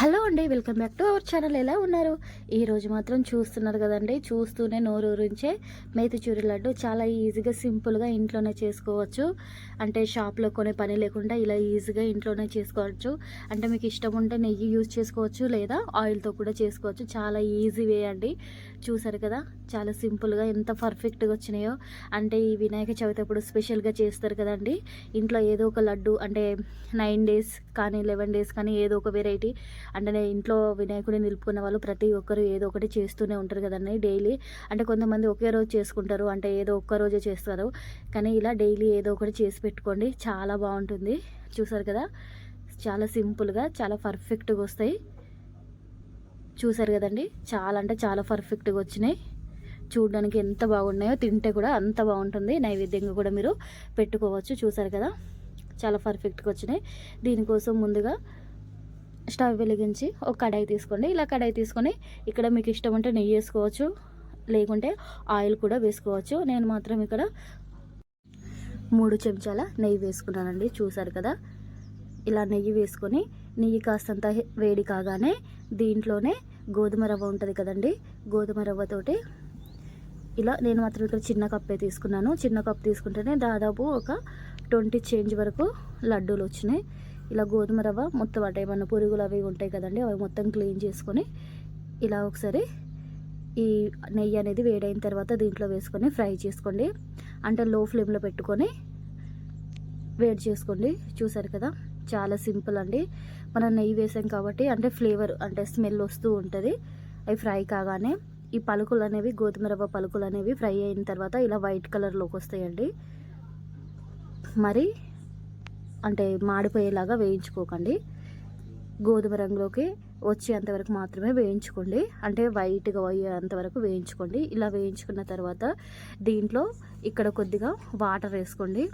Hello అండి welcome back to our channel. ఎలా ఉన్నారు? ఈరోజు మాత్రం చూస్తున్నారు కదండి చూస్తూనే నోరు ఊరించే మేతి చూరి లడ్డు. చాలా ఈజీగా సింపుల్గా ఇంట్లోనే చేసుకోవచ్చు. అంటే షాప్లో కొనే పని లేకుండా ఇలా ఈజీగా ఇంట్లోనే చేసుకోవచ్చు. అంటే మీకు ఇష్టం ఉంటే నెయ్యి యూజ్ చేసుకోవచ్చు లేదా ఆయిల్తో కూడా చేసుకోవచ్చు. చాలా ఈజీ వే అండి. చూసారు కదా? చాలా సింపుల్గా ఎంత పర్ఫెక్ట్గా వచ్చినాయో. అంటే ఈ వినాయక చవితి అప్పుడు స్పెషల్గా చేస్తారు కదండి. ఇంట్లో ఏదో ఒక లడ్డు అంటే నైన్ డేస్ కానీ లెవెన్ డేస్ కానీ ఏదో ఒక వెరైటీ అంటే ఇంట్లో వినాయకుడిని నిలుపుకున్న వాళ్ళు ప్రతి ఒక్కరు ఏదో ఒకటి చేస్తూనే ఉంటారు కదండి డైలీ అంటే కొంతమంది ఒకే రోజు చేసుకుంటారు అంటే ఏదో ఒక్క రోజే చేస్తారు. కానీ ఇలా డైలీ ఏదో ఒకటి చేసి పెట్టుకోండి చాలా బాగుంటుంది. చూసారు కదా? చాలా సింపుల్గా చాలా పర్ఫెక్ట్గా వస్తాయి. చూసారు కదండి? చాలా అంటే చాలా పర్ఫెక్ట్గా వచ్చినాయి. చూడడానికి ఎంత బాగున్నాయో తింటే కూడా అంత బాగుంటుంది. నైవేద్యంగా కూడా మీరు పెట్టుకోవచ్చు. చూసారు కదా? చాలా పర్ఫెక్ట్గా వచ్చినాయి. దీనికోసం ముందుగా స్టవ్ వెలిగించి ఒక కడాయి తీసుకోండి. ఇలా కడాయి తీసుకొని ఇక్కడ మీకు ఇష్టం ఉంటే నెయ్యి వేసుకోవచ్చు. లేకుంటే ఆయిల్ కూడా వేసుకోవచ్చు. నేను మాత్రం ఇక్కడ మూడు చెంచాల నెయ్యి వేసుకున్నానండి. చూసారు కదా? ఇలా నెయ్యి వేసుకొని నెయ్యి కాస్తంత వేడి కాగానే దీంట్లోనే గోధుమ రవ్వ ఉంటుంది కదండి గోధుమ రవ్వతోటి ఇలా నేను మాత్రం ఇక్కడ చిన్న కప్పే తీసుకున్నాను. చిన్న కప్ తీసుకుంటేనే దాదాపు ఒక ట్వంటీ చేంజ్ వరకు లడ్డూలు వచ్చినాయి. ఇలా గోధుమ రవ్వ మొత్తం అంటే ఏమన్నా పురుగులు అవి ఉంటాయి కదండి అవి మొత్తం క్లీన్ చేసుకొని ఇలా ఒకసారి ఈ నెయ్యి అనేది వేడైన తర్వాత దీంట్లో వేసుకొని ఫ్రై చేసుకోండి. అంటే లో ఫ్లేమ్లో పెట్టుకొని వేడి చేసుకోండి. చూసారు కదా? చాలా సింపుల్ అండి. మనం నెయ్యి వేసాం కాబట్టి అంటే ఫ్లేవర్ అంటే స్మెల్ వస్తూ ఉంటుంది. అవి ఫ్రై కాగానే ఈ పలుకులు అనేవి గోధుమ రవ్వ పలుకులు అనేవి ఫ్రై అయిన తర్వాత ఇలా వైట్ కలర్లోకి వస్తాయండి. మరి అంటే మాడిపోయేలాగా వేయించుకోకండి. గోధుమ రంగులోకి వచ్చేంతవరకు మాత్రమే వేయించుకోండి. అంటే వైట్గా అయ్యేంతవరకు వేయించుకోండి. ఇలా వేయించుకున్న తర్వాత దీంట్లో ఇక్కడ కొద్దిగా వాటర్ వేసుకోండి.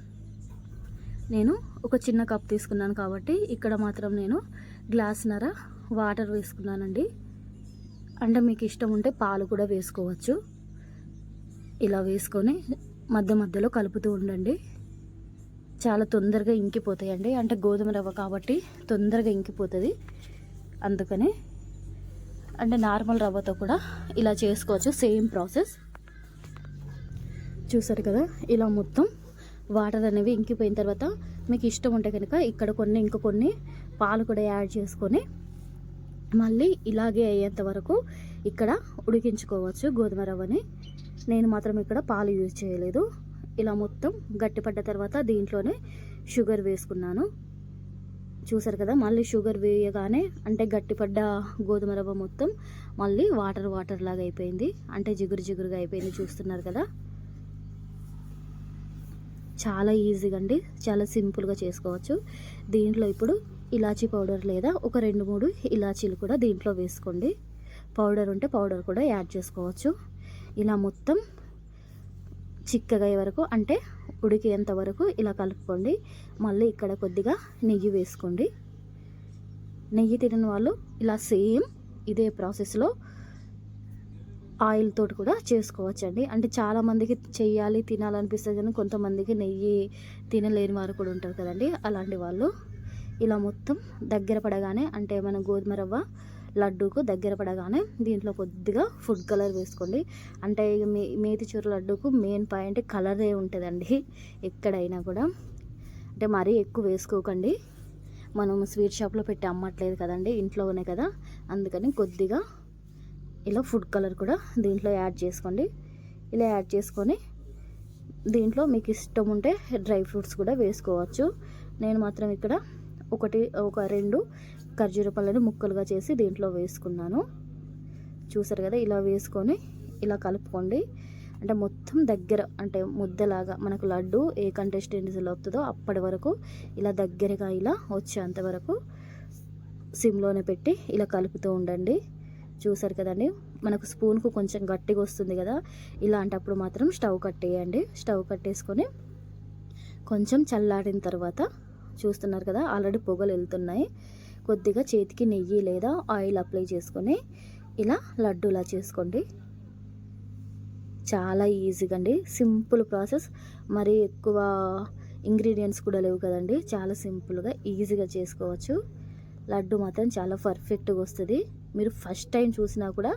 నేను ఒక చిన్న కప్ తీసుకున్నాను కాబట్టి ఇక్కడ మాత్రం నేను గ్లాస్నర వాటర్ వేసుకున్నానండి. అంటే మీకు ఇష్టం ఉంటే పాలు కూడా వేసుకోవచ్చు. ఇలా వేసుకొని మధ్య మధ్యలో కలుపుతూ ఉండండి. చాలా తొందరగా ఇంకిపోతాయండి. అంటే గోధుమ రవ్వ కాబట్టి తొందరగా ఇంకిపోతుంది. అందుకని అంటే నార్మల్ రవ్వతో కూడా ఇలా చేసుకోవచ్చు. Same process. చూసారు కదా? ఇలా మొత్తం వాటర్ అనేవి ఇంకిపోయిన తర్వాత మీకు ఇష్టం ఉంటే కనుక ఇక్కడ కొన్ని ఇంక కొన్ని పాలు కూడా యాడ్ చేసుకొని మళ్ళీ ఇలాగే అయ్యేంత వరకు ఇక్కడ ఉడికించుకోవచ్చు గోధుమ రవ్వని. నేను మాత్రం ఇక్కడ పాలు యూజ్ చేయలేదు. ఇలా మొత్తం గట్టిపడ్డ తర్వాత దీంట్లోనే షుగర్ వేసుకున్నాను. చూసారు కదా మళ్ళీ షుగర్ వేయగానే అంటే గట్టిపడ్డ గోధుమ రవ్వ మొత్తం మళ్ళీ వాటర్ వాటర్ లాగా అయిపోయింది. అంటే జిగురు జిగురుగా అయిపోయింది చూస్తున్నారు కదా. చాలా ఈజీగా అండి. చాలా సింపుల్గా చేసుకోవచ్చు. దీంట్లో ఇప్పుడు ఇలాచీ పౌడర్ లేదా ఒక రెండు మూడు ఇలాచీలు కూడా దీంట్లో వేసుకోండి. పౌడర్ ఉంటే పౌడర్ కూడా యాడ్ చేసుకోవచ్చు. ఇలా మొత్తం చిక్కగా వరకు అంటే ఉడికేంత వరకు ఇలా కలుపుకోండి. మళ్ళీ ఇక్కడ కొద్దిగా నెయ్యి వేసుకోండి. నెయ్యి తినని వాళ్ళు ఇలా సేమ్ ఇదే ప్రాసెస్లో ఆయిల్ తోటి కూడా చేసుకోవచ్చు అండి అంటే చాలామందికి చేయాలి తినాలనిపిస్తుంది కానీ కొంతమందికి నెయ్యి తినలేని వారు కూడా ఉంటారు కదండి. అలాంటి వాళ్ళు ఇలా మొత్తం దగ్గర పడగానే అంటే మన గోధుమ రవ్వ లడ్డూకు దగ్గర పడగానే దీంట్లో కొద్దిగా ఫుడ్ కలర్ వేసుకోండి. అంటే మే మేతి చూర లడ్డూకు మెయిన్ పాయింట్ కలరే ఉంటుందండి. ఎక్కడైనా కూడా. అంటే మరీ ఎక్కువ వేసుకోకండి. మనం స్వీట్ షాప్లో పెట్టి అమ్మట్లేదు కదండి ఇంట్లోనే కదా. అందుకని కొద్దిగా ఇలా ఫుడ్ కలర్ కూడా దీంట్లో యాడ్ చేసుకోండి. ఇలా యాడ్ చేసుకొని దీంట్లో మీకు ఇష్టం ఉంటే డ్రై ఫ్రూట్స్ కూడా వేసుకోవచ్చు. నేను మాత్రం ఇక్కడ ఒకటి ఒక రెండు ఖర్జూర పళ్ళని ముక్కలుగా చేసి దీంట్లో వేసుకున్నాను. చూసారు కదా ఇలా వేసుకొని ఇలా కలుపుకోండి. అంటే మొత్తం దగ్గర అంటే ముద్దలాగా మనకు లడ్డు ఏ కంటెస్టెన్సీలో వస్తుందో అప్పటి వరకు ఇలా దగ్గరగా ఇలా వచ్చేంత వరకు సిమ్లోనే పెట్టి ఇలా కలుపుతూ ఉండండి. చూసారు కదండి? మనకు స్పూన్కు కొంచెం గట్టిగా వస్తుంది కదా? ఇలాంటప్పుడు మాత్రం స్టవ్ కట్టేయండి. స్టవ్ కట్టేసుకొని కొంచెం చల్లారిన తర్వాత చూస్తున్నారు కదా ఆల్రెడీ పొగలు వెళ్తున్నాయి. కొద్దిగా చేతికి నెయ్యి లేదా ఆయిల్ అప్లై చేసుకొని ఇలా లడ్డూలా చేసుకోండి. చాలా ఈజీగా అండి. Simple process. మరి ఎక్కువ ఇంగ్రీడియంట్స్ కూడా లేవు కదండి. చాలా సింపుల్గా ఈజీగా చేసుకోవచ్చు. లడ్డు మాత్రం చాలా పర్ఫెక్ట్గా వస్తుంది. మీరు ఫస్ట్ టైం చూసినా కూడా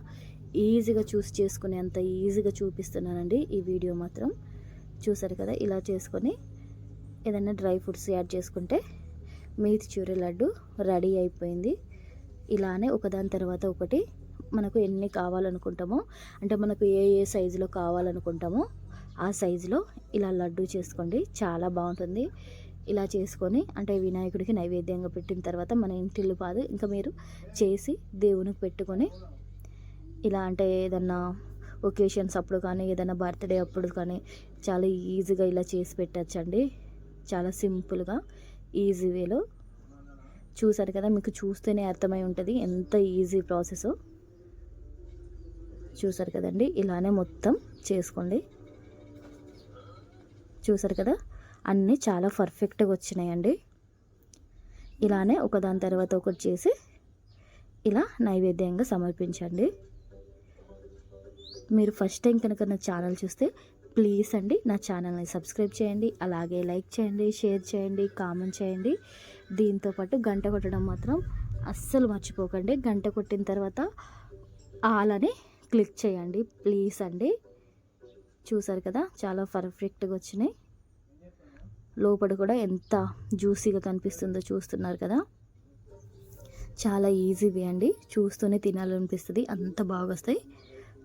ఈజీగా చూస్ చేసుకునేంత ఈజీగా చూపిస్తున్నానండి ఈ వీడియో మాత్రం. చూసారు కదా ఇలా చేసుకొని ఏదైనా డ్రై ఫ్రూట్స్ యాడ్ చేసుకుంటే మీతి చూరి లడ్డు రెడీ అయిపోయింది. ఇలానే ఒకదాని తర్వాత ఒకటి మనకు ఎన్ని కావాలనుకుంటామో అంటే మనకు ఏ ఏ సైజులో కావాలనుకుంటామో ఆ సైజులో ఇలా లడ్డు చేసుకోండి. చాలా బాగుంటుంది. ఇలా చేసుకొని అంటే వినాయకుడికి నైవేద్యంగా పెట్టిన తర్వాత మన ఇంటిల్లు పాదు ఇంకా మీరు చేసి దేవునికి పెట్టుకొని ఇలా అంటే ఏదన్నా ఒకేషన్స్ అప్పుడు కానీ ఏదైనా బర్త్డే అప్పుడు కానీ చాలా ఈజీగా ఇలా చేసి పెట్టచ్చండి. చాలా సింపుల్గా ఈజీ వేలో. చూసారు కదా మీకు చూస్తేనే అర్థమై ఉంటుంది ఎంత ఈజీ ప్రాసెస్ చూసారు కదండి ఇలానే మొత్తం చేసుకోండి. చూసారు కదా? అన్నీ చాలా పర్ఫెక్ట్గా వచ్చినాయండి. ఇలానే ఒకదాని తర్వాత ఒకటి చేసి ఇలా నైవేద్యంగా సమర్పించండి. మీరు ఫస్ట్ టైం కనుక నా ఛానల్ చూస్తే ప్లీజ్ అండి నా ఛానల్ని సబ్స్క్రైబ్ చేయండి అలాగే లైక్ చేయండి షేర్ చేయండి కామెంట్ చేయండి. దీంతోపాటు గంట కొట్టడం మాత్రం అస్సలు మర్చిపోకండి. గంట కొట్టిన తర్వాత ఆలని క్లిక్ చేయండి ప్లీజ్ అండి. చూసారు కదా చాలా పర్ఫెక్ట్గా వచ్చినాయి. లోపల కూడా ఎంత జ్యూసీగా కనిపిస్తుందో చూస్తున్నారు కదా. చాలా ఈజీవి అండి. చూస్తూనే తినాలనిపిస్తుంది. అంత బాగా వస్తాయి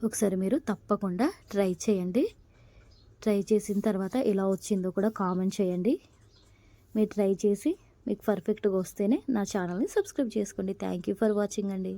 ఒకసారి మీరు తప్పకుండా ట్రై చేయండి. ట్రై చేసిన తర్వాత ఎలా వచ్చిందో కూడా కామెంట్ చేయండి. మీరు ట్రై చేసి మీకు పర్ఫెక్ట్గా వస్తేనే నా ఛానల్ని సబ్స్క్రైబ్ చేసుకోండి. థ్యాంక్ యూ ఫర్ వాచింగ్ అండి.